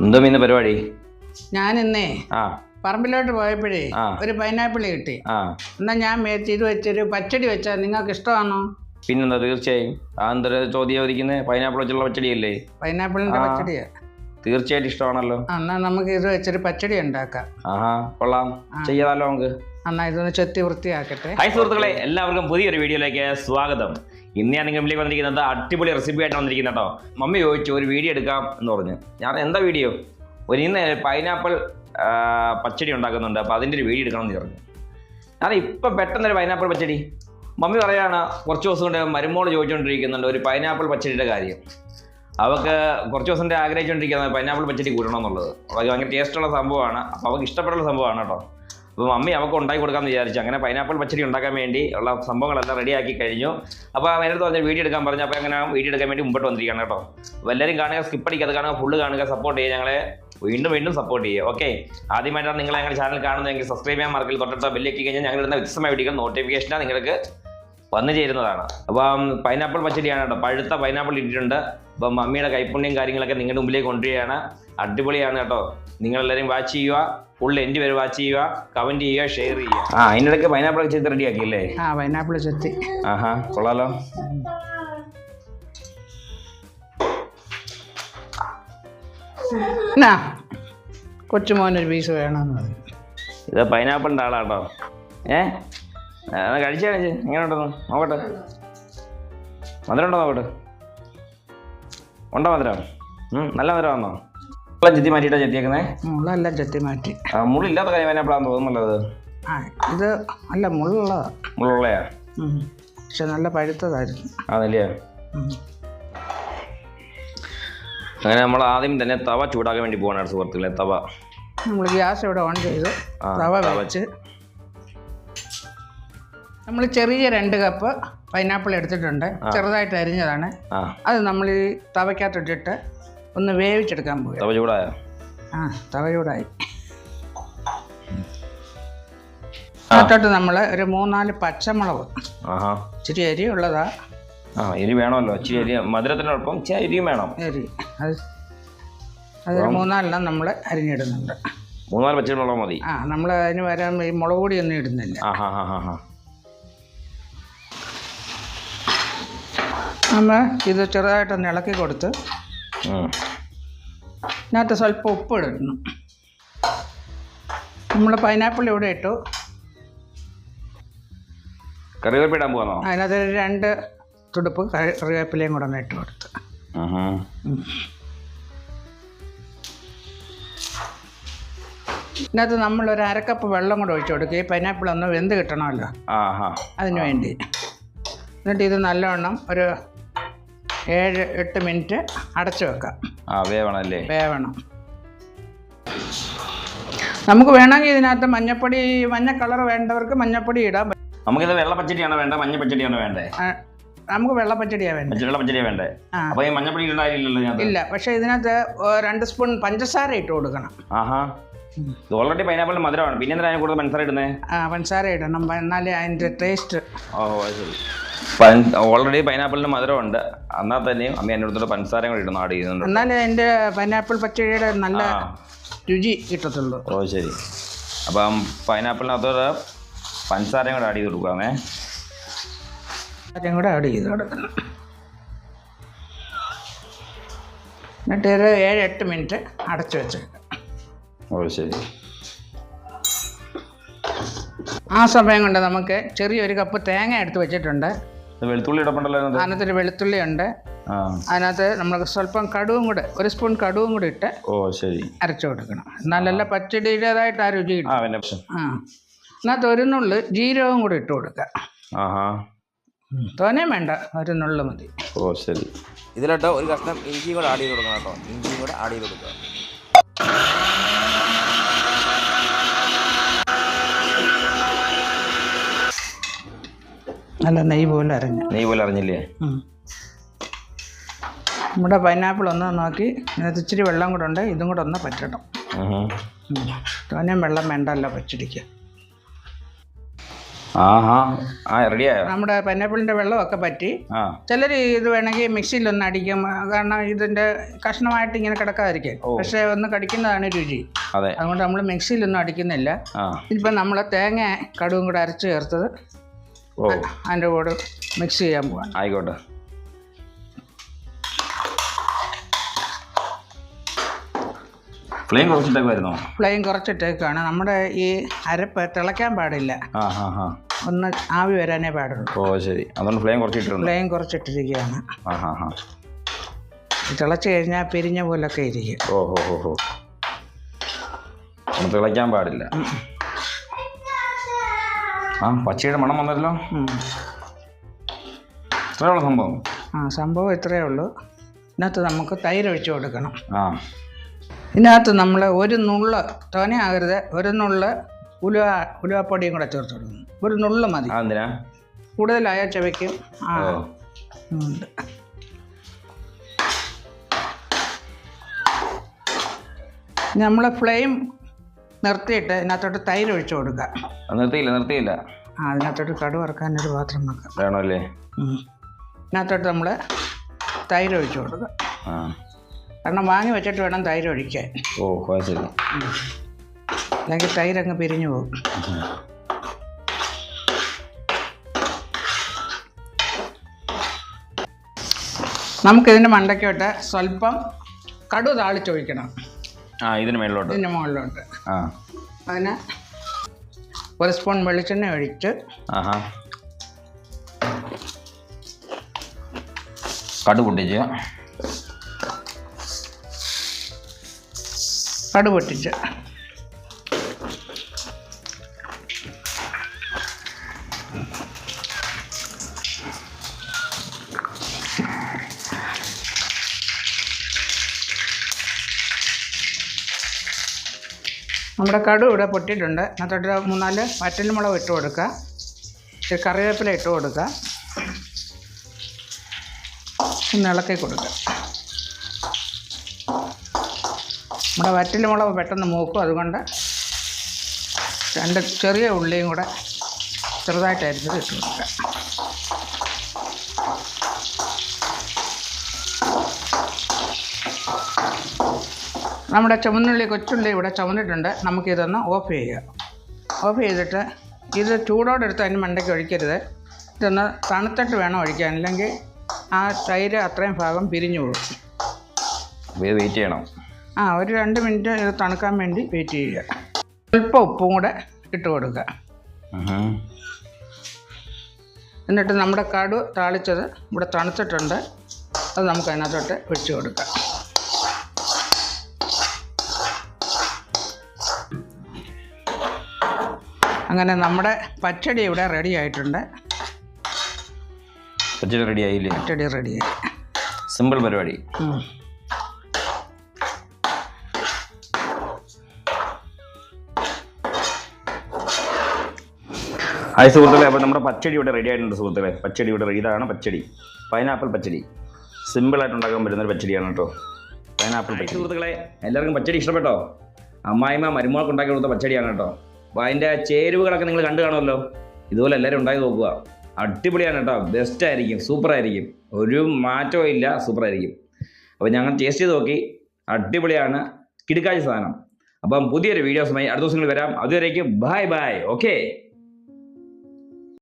എന്തോ ഇന്ന് പരിപാടി? ഞാൻ ഇന്നേ ആ. പറമ്പിലോട്ട് പോയപ്പോഴേ ആ. ഒരു പൈനാപ്പിൾ കിട്ടി. ആ. എന്നാ ഞാൻ മേടിച്ച് ഇത് വെച്ചൊരു പച്ചടി വെച്ചാ നിങ്ങൾക്ക് ഇഷ്ടമാണോ? പിന്നെന്താ തീർച്ചയായും. ആ എന്തൊരു ചോദ്യം ചോദിക്കുന്നത് പൈനാപ്പിൾ വെച്ചുള്ള പച്ചടിയല്ലേ? പൈനാപ്പിളിന്റെ ആ. പച്ചടിയാ. തീർച്ചയായിട്ടും ഇഷ്ടമാണല്ലോ. എന്നാ നമുക്ക് ഇത് വെച്ചൊരു പച്ചടി ഉണ്ടാക്കാം. ആഹാ കൊള്ളാം. ചെയ്യാമല്ലോ നമുക്ക്? എന്നാ ഇതൊന്ന് ചെത്തി വൃത്തിയാക്കട്ടെ. ഹൈ സുഹൃത്തുക്കളെ എല്ലാവർക്കും പുതിയൊരു വീഡിയോയിലേക്ക് സ്വാഗതം. ഇന്ന് ഞാൻ നിങ്ങൾ മുമ്പിലേക്ക് വന്നിരിക്കുന്നത് അടിപൊളി റെസിപ്പി ആയിട്ട് വന്നിരിക്കുന്നത് കേട്ടോ. മമ്മി ചോദിച്ചു ഒരു വീഡിയോ എടുക്കാം എന്ന് പറഞ്ഞു. ഞാൻ എന്താ വീഡിയോ? ഒരു ഇന്ന് പൈനാപ്പിൾ പച്ചടി ഉണ്ടാക്കുന്നുണ്ട്. അപ്പോൾ അതിന്റെ ഒരു വീഡിയോ എടുക്കണം എന്ന് പറഞ്ഞു. ഞാൻ ഇപ്പം പെട്ടെന്നൊരു പൈനാപ്പിൾ പച്ചടി. മമ്മി പറയാണ് കുറച്ച് ദിവസം കൊണ്ട് മരുമോൾ ചോദിച്ചുകൊണ്ടിരിക്കുന്നുണ്ട് ഒരു പൈനാപ്പിൾ പച്ചടിയുടെ കാര്യം. അവൾക്ക് കുറച്ച് ദിവസം കൊണ്ട് ആഗ്രഹിച്ചുകൊണ്ടിരിക്കുന്നത് പൈനാപ്പിൾ പച്ചടി കൂട്ടണം എന്നുള്ളത് അവൾക്ക് ഭയങ്കര ടേസ്റ്റുള്ള സംഭവമാണ്. അപ്പോൾ അവൾക്ക് ഇഷ്ടപ്പെടുന്ന സംഭവമാണ് കേട്ടോ. അപ്പോൾ മമ്മി അവൾക്ക് ഉണ്ടാക്കി കൊടുക്കാമെന്ന് വിചാരിച്ചു. അങ്ങനെ പൈനാപ്പിൾ പച്ചടി ഉണ്ടാക്കാൻ വേണ്ടി ഉള്ള സംഭവങ്ങളെല്ലാം റെഡിയാക്കി കഴിഞ്ഞു. അപ്പോൾ എന്റെ പറഞ്ഞ വീഡിയോ എടുക്കാൻ പറഞ്ഞു. അപ്പോൾ അങ്ങനെ വീഡിയോ എടുക്കാൻ വേണ്ടി മുമ്പോട്ട് വന്നിരിക്കുകയാണ് കേട്ടോ. അപ്പോൾ എല്ലാവരും കാണുക സ്കിപ്പ് അടിക്കാതെ കാണുക ഫുള്ള് കാണുക സപ്പോർട്ട് ചെയ്യുക. ഞങ്ങളെ വീണ്ടും വീണ്ടും സപ്പോർട്ട് ചെയ്യുക. ഓക്കെ ആദ്യമായിട്ടാണ് നിങ്ങൾ ഞങ്ങളുടെ ചാനൽ കാണുന്നതെങ്കിൽ സബ്സ്ക്രൈബ് ചെയ്യാൻ മറക്കിൽ തൊട്ടടുത്ത ബെല്ലേക്ക് കഴിഞ്ഞാൽ ഞങ്ങൾ ഇടുന്ന വ്യത്യസ്തമായ വീഡിയോകൾ നോട്ടിഫിക്കേഷനാണ് നിങ്ങൾക്ക് വന്നു ചേരുന്നതാണ്. അപ്പം പൈനാപ്പിൾ പച്ചടിയാണ് കേട്ടോ. പഴുത്ത പൈനാപ്പിൾ ഇട്ടിട്ടുണ്ട്. അപ്പം മമ്മിയുടെ കൈപ്പുണ്യം കാര്യങ്ങളൊക്കെ നിങ്ങളുടെ മുമ്പിലേക്ക് കൊണ്ടുവരികയാണ്. അടിപൊളിയാണ് കേട്ടോ. നിങ്ങളെല്ലാവരും വാച്ച് ചെയ്യുക. ഫുൾ എന്റെ പേര് വാച്ച് ചെയ്യുക. കമന്റ് ചെയ്യുക ഷെയർ ചെയ്യുക. ആ അതിനിടയ്ക്ക് പൈനാപ്പിൾ ചെത്തി റെഡിയാക്കി അല്ലേ ആ പൈനാപ്പിൾ ചെത്തി ആഹാ കൊള്ളാലോ. കൊച്ചുമോനൊരു പീസ് വേണമെന്ന് പറഞ്ഞു. ഇത് പൈനാപ്പിളിന്റെ ആളാട്ടോ ഏ? കഴിച്ചാ കഴിച്ച് എങ്ങനെ ഉണ്ടെന്ന് നോക്കട്ടെ. മധുരം ഉണ്ടോ നോക്കട്ടെ? ഉണ്ടോ മധുരം? നല്ല മധുരം ചെത്തി മാറ്റിയിട്ടാ ചെത്തിയേക്കുന്നേ? മുള്ളെല്ലാം ചെത്തി മാറ്റി. മുള്ളില്ലാത്ത കാര്യം പൈനാപ്പിളാന്ന് തോന്നുന്നുള്ളത് ഇത് അല്ല മുള്ളുള്ളതാ. മുള്ളുള്ളയാ. പക്ഷെ നല്ല പഴുത്തതായിരുന്നു. അതല്ലേ. അങ്ങനെ നമ്മൾ ആദ്യം തന്നെ തവ ചൂടാക്കാൻ വേണ്ടി പോകണം സുഹൃത്തുക്കളെ തവ. നമ്മൾ ഗ്യാസ് ഇവിടെ ഓൺ ചെയ്തു. തവ. വെച്ച്. നമ്മൾ ചെറിയ രണ്ട് കപ്പ് പൈനാപ്പിൾ എടുത്തിട്ടുണ്ട്. ചെറുതായിട്ട് അരിഞ്ഞതാണ്. അത് നമ്മൾ ഈ തവയ്ക്കകത്തിട്ടിട്ട് ഒന്ന് വേവിച്ചെടുക്കാൻ പോകും തവ ചൂടായോ? ആ തവ ചൂടായി. എന്നിട്ട് നമ്മൾ ഒരു മൂന്നാൽ പച്ചമുളക്. ഇച്ചിരി അരി ഉള്ളതാ. ആ എരി വേണമല്ലോ. ഇച്ചിരി അരി മധുരത്തിനൊപ്പം ഇച്ചിരി അരിയും വേണം. എരി അത് അതൊരു മൂന്നാലെണ്ണം നമ്മൾ അരിഞ്ഞിടുന്നുണ്ട്. മൂന്നാൽ പച്ചമുളക് മതി. ആ നമ്മൾ അതിന് വരാൻ ഈ മുളക് പൊടി ഒന്നും ഇടുന്നില്ല. ആ ഹാ ഹാ ഹാ നമ്മൾ ഇത് ചെറുതായിട്ടൊന്ന് ഇളക്കി കൊടുത്ത്. ഇതിനകത്ത് സ്വല്പം ഉപ്പ് ഇടണം നമ്മൾ പൈനാപ്പിൾ ഇവിടെ ഇട്ടു. കറിവേപ്പില ഇടാൻ പോകാന്നോ അതിനകത്ത് രണ്ട് തുടുപ്പ് കറി- കറിവേപ്പിലയും കൂടെ ഒന്ന് ഇട്ട് കൊടുത്ത്. ഇതിനകത്ത് നമ്മൾ ഒരു അരക്കപ്പ് വെള്ളം കൂടെ ഒഴിച്ചു കൊടുക്കുക ഈ പൈനാപ്പിൾ ഒന്ന് വെന്ത് കിട്ടണമല്ലോ. അതിന് വേണ്ടി. എന്നിട്ട് ഇത് നല്ലവണ്ണം ഒരു ഏഴ് എട്ട് മിനിറ്റ് അടച്ചു വെക്കാം. ആ വേവണല്ലേ? വേവണം. നമുക്ക് വേണമെങ്കിൽ ഇതിനകത്ത് മഞ്ഞപ്പൊടി മഞ്ഞ കളർ വേണ്ടവർക്ക് മഞ്ഞപ്പൊടി ഇടാം. നമുക്കിത് വെള്ള പച്ചടിയാണോ വേണ്ടത് മഞ്ഞ പച്ചടിയാണോ വേണ്ടേ? ആ, നമുക്ക് വെള്ളപ്പച്ചടിയാ വേണ്ടത് വെള്ള പച്ചടിയാണ് വേണ്ടേ? ആ. അപ്പൊ ഈ മഞ്ഞപ്പൊടി ഇടണ്ടായില്ലല്ലോ ഞാൻ ഇല്ല പക്ഷെ ഇതിനകത്ത് രണ്ട് സ്പൂൺ പഞ്ചസാര ഇട്ട് കൊടുക്കണം. ആഹാ. ഇത് ഓൾറെഡി പൈനാപ്പിൾ മധുരമാണ്. പിന്നെ എന്തിനാ അതിന് കൂടുതൽ പഞ്ചസാര ഇടുന്നേ? ആ പഞ്ചസാര ഇടണം. എന്നാലേ അതിന്റെ ടേസ്റ്റ് ഓ അത് ശരി. ഓൾറെഡി പൈനാപ്പിളിന് മധുരമുണ്ട്. എന്നാൽ തന്നെയും അമ്മ എന്നോട് പഞ്ചസാര കൂടി ഇടുന്നു ആഡ് ചെയ്യുന്നുണ്ട്. എന്നാലേ എന്റെ പൈനാപ്പിൾ പച്ചടിയുടെ നല്ല രുചി കിട്ടത്തുള്ളൂ. ഓ ശരി. അപ്പം പൈനാപ്പിളിനകത്തോട്ട് പഞ്ചസാരയും കൂടെ ആഡ് ചെയ്ത് കൊടുക്കാമേ. കൂടെ ആഡ് ചെയ്ത് കൊടുക്കണം. എന്നിട്ട് ഒരു ഏഴ് എട്ട് മിനിറ്റ് അടച്ചു വെച്ചേക്കാം. ഓ ശരി. ആ സമയം കൊണ്ട് നമുക്ക് ചെറിയൊരു കപ്പ് തേങ്ങ എടുത്ത് വെച്ചിട്ടുണ്ട്. വെളുത്തുള്ളി ഇടപ്പുണ്ടല്ലോ അതിനകത്ത്? അതിനകത്തൊരു വെളുത്തുള്ളി ഉണ്ട്. അതിനകത്ത് നമ്മൾ സ്വല്പം കടുവും കൂടെ ഒരു സ്പൂൺ കടുവും കൂടി ഇട്ട് ഓ ശരി. അരച്ചു കൊടുക്കണം. എന്നാലല്ല പച്ചടിയുടേതായിട്ട് ആ രുചി ആ എന്നാ പ്രശ്നം. ആ. അതിനകത്ത് ഒരു നുള്ളു ജീരകവും കൂടി ഇട്ട് കൊടുക്കുക ആഹാ. തോനെയും വേണ്ട ഒരു നുള്ളു മതി. ഓ ശരി. ഇതിലോട്ട് ഒരു കഷ്ണം ഇഞ്ചിയും കൂടെ ആഡ് ചെയ്ത് കൊടുക്കണം കേട്ടോ. ഇഞ്ചിയും കൂടെ ആഡ് ചെയ്ത് കൊടുക്കുക. നല്ല നെയ്യ് പോലെ അരഞ്ഞ്. നെയ് പോലെ അറിഞ്ഞില്ലേ നമ്മുടെ പൈനാപ്പിൾ ഒന്ന് നോക്കി ഇതിനകത്ത് ഇച്ചിരി വെള്ളം കൂടെ ഉണ്ട് ഇതും കൂടെ ഒന്ന് പറ്റണം. തോനെയും വെള്ളം വേണ്ടല്ലോ പച്ചടിക്ക്. ആഹാ. ആ റെഡിയായോ? നമ്മുടെ പൈനാപ്പിളിന്റെ വെള്ളമൊക്കെ പറ്റി. ആ. ചിലർ ഇത് വേണമെങ്കിൽ മിക്സിയിലൊന്ന് അടിക്കും. കാരണം ഇതിന്റെ കഷ്ണമായിട്ട് ഇങ്ങനെ കിടക്കാതിരിക്കും ഓ. പക്ഷേ ഒന്ന് കടിക്കുന്നതാണ് രുചി. അതെ. അതുകൊണ്ട് നമ്മൾ മിക്സിയിൽ ഒന്നും അടിക്കുന്നില്ല. ആ. നമ്മളെ നമ്മൾ തേങ്ങ കടുവും കൂടെ അരച്ച് ചേർത്തത്. അതിന്റെ കൂടെ മിക്സ് ചെയ്യാൻ പോവാണ്. ആയിക്കോട്ടെ. ഫ്ലെയിം കുറച്ചിട്ടൊക്കെ വരുന്നോ ഫ്ലെയിം കുറച്ചിട്ടേക്കാണ് നമ്മുടെ ഈ അരപ്പ് തിളയ്ക്കാൻ പാടില്ല. ഒന്ന് ആവി വരാനേ പാടുള്ളൂ. ഓ ശരി. അതുകൊണ്ട് ഫ്ലെയിം കുറച്ചിട്ടുണ്ട് ഫ്ലെയിം കുറച്ചിട്ടിരിക്കുകയാണ്. തിളച്ച് കഴിഞ്ഞാൽ പിരിഞ്ഞ പോലൊക്കെ ഇരിക്കും. ഓ ഹോ ഹോ ഹോ. തിളയ്ക്കാൻ പാടില്ല. ആ പച്ചയുടെ മണം വന്നല്ലോ. ഇത്രയേ ഉള്ളൂ സംഭവം? ആ സംഭവം ഇത്രയേ ഉള്ളൂ. ഇതിനകത്ത് നമുക്ക് തൈര് ഒഴിച്ചു കൊടുക്കണം. ആ. ഇതിനകത്ത് നമ്മൾ ഒരു നുള്ള് തോനെയാകരുത് ഒരു നുള്ള് ഉലുവ ഉലുവപ്പൊടിയും കൂടെ ചേർത്ത് കൊടുക്കുന്നു ഒരു നുള്ള് മതി. കൂടുതലായ ചവയ്ക്കും. ആ. ഉണ്ട്. നമ്മൾ ഫ്ലെയിം നിർത്തിയിട്ട് ഇതിനകത്തോട്ട് തൈര് ഒഴിച്ചു കൊടുക്കുക. നിർത്തിയില്ല നിർത്തിയില്ല. ആ അതിനകത്തോട്ട് കടു ഒരു പാത്രം വെക്കാം. വേണമല്ലേ? അല്ലേ ഇതിനകത്തോട്ട് നമ്മൾ തൈര് ഒഴിച്ചു കൊടുക്കുക. കാരണം വാങ്ങി വെച്ചിട്ട് വേണം തൈര് ഒഴിക്കാൻ. ഓ ശരി. അല്ലെങ്കിൽ തൈര് അങ്ങ് പിരിഞ്ഞു പോകും. നമുക്കിതിന്റെ മണ്ടയ്ക്കോട്ട് സ്വല്പം കടു താളിച്ചൊഴിക്കണം ആ ഇതിന് മേളിലോട്ട്. ഇതിന് മുകളിലോട്ട്. ആ. അതിന് ഒരു സ്പൂൺ വെളിച്ചെണ്ണ ഒഴിച്ച് ആഹാ. കടു പൊട്ടിച്ച് കടു പൊട്ടിച്ച്. നമ്മുടെ കടു ഇവിടെ പൊട്ടിയിട്ടുണ്ട്. അതിനകത്തോട്ട് മൂന്നാൽ വറ്റൽമുളക് ഇട്ട് കൊടുക്കുക. ഇച്ചിരി കറിവേപ്പില ഇട്ട് കൊടുക്കുക. ഒന്ന് ഇളക്കി കൊടുക്കുക. നമ്മുടെ വറ്റൽമുളക് പെട്ടെന്ന് മൂക്കും. അതുകൊണ്ട് രണ്ട് ചെറിയ ഉള്ളിയും കൂടെ ചെറുതായിട്ട് ഇട്ട് കൊടുക്കുക. നമ്മുടെ ചുവന്നുള്ളി കൊച്ചുള്ളി ഇവിടെ ചുവന്നിട്ടുണ്ട് നമുക്കിതൊന്ന് ഓഫ് ചെയ്യുക. ഓഫ് ചെയ്തിട്ട് ഇത് ചൂടോടെ എടുത്ത് അതിന് മണ്ടയ്ക്ക് ഒഴിക്കരുത്. ഇതൊന്ന് തണുത്തിട്ട് വേണം ഒഴിക്കാൻ. അല്ലെങ്കിൽ ആ തൈര് അത്രയും ഭാഗം പിരിഞ്ഞു പോകും. വെയിറ്റ് ചെയ്യണം. ആ ഒരു രണ്ട് മിനിറ്റ് ഇത് തണുക്കാൻ വേണ്ടി വെയിറ്റ് ചെയ്യുക. സ്വല്പം ഉപ്പും കൂടെ ഇട്ട് കൊടുക്കുക. എന്നിട്ട് നമ്മുടെ കടു താളിച്ചത് ഇവിടെ തണുത്തിട്ടുണ്ട്. അത് നമുക്ക് അതിനകത്തോട്ട് ഒഴിച്ചു കൊടുക്കാം. അങ്ങനെ നമ്മുടെ പച്ചടി ഇവിടെ റെഡി ആയിട്ടുണ്ട്. പച്ചടി റെഡി ആയില്ലേ? പച്ചടി റെഡി ആയി. സിമ്പിൾ പരിപാടി. ഹായ് സുഹൃത്തുക്കളെ അപ്പോൾ നമ്മുടെ പച്ചടി ഇവിടെ റെഡി ആയിട്ടുണ്ട് സുഹൃത്തുക്കളെ. പച്ചടി ഇവിടെ റെഡി ഇതാണ് പച്ചടി. പൈനാപ്പിൾ പച്ചടി. സിമ്പിളായിട്ട് ഉണ്ടാക്കാൻ പറ്റുന്ന ഒരു പച്ചടിയാണ് കേട്ടോ. പൈനാപ്പിൾ പച്ചടി. സുഹൃത്തുക്കളെ. എല്ലാവർക്കും പച്ചടി ഇഷ്ടപ്പെട്ടോ? അമ്മായിമ്മ മരുമോൾക്ക് ഉണ്ടാക്കി കൊടുത്ത പച്ചടിയാണ് കേട്ടോ. അപ്പോൾ അതിന്റെ ചേരുവകളൊക്കെ നിങ്ങൾ കണ്ടു കാണുമല്ലോ. ഇതുപോലെ എല്ലാവരും ഉണ്ടായി നോക്കുക. അടിപൊളിയാണ് കേട്ടോ. ബെസ്റ്റ് ആയിരിക്കും. സൂപ്പർ ആയിരിക്കും. ഒരു മാറ്റവും ഇല്ല. സൂപ്പർ ആയിരിക്കും. അപ്പോൾ ഞങ്ങൾ ടേസ്റ്റ് ചെയ്ത് നോക്കി. അടിപൊളിയാണ്. കിടുക്കാഴ്ച സാധനം. അപ്പം പുതിയൊരു വീഡിയോസുമായി അടുത്ത ദിവസങ്ങളിൽ വരാം. അതുവരേക്കും ബായ് ബായ് ഓക്കെ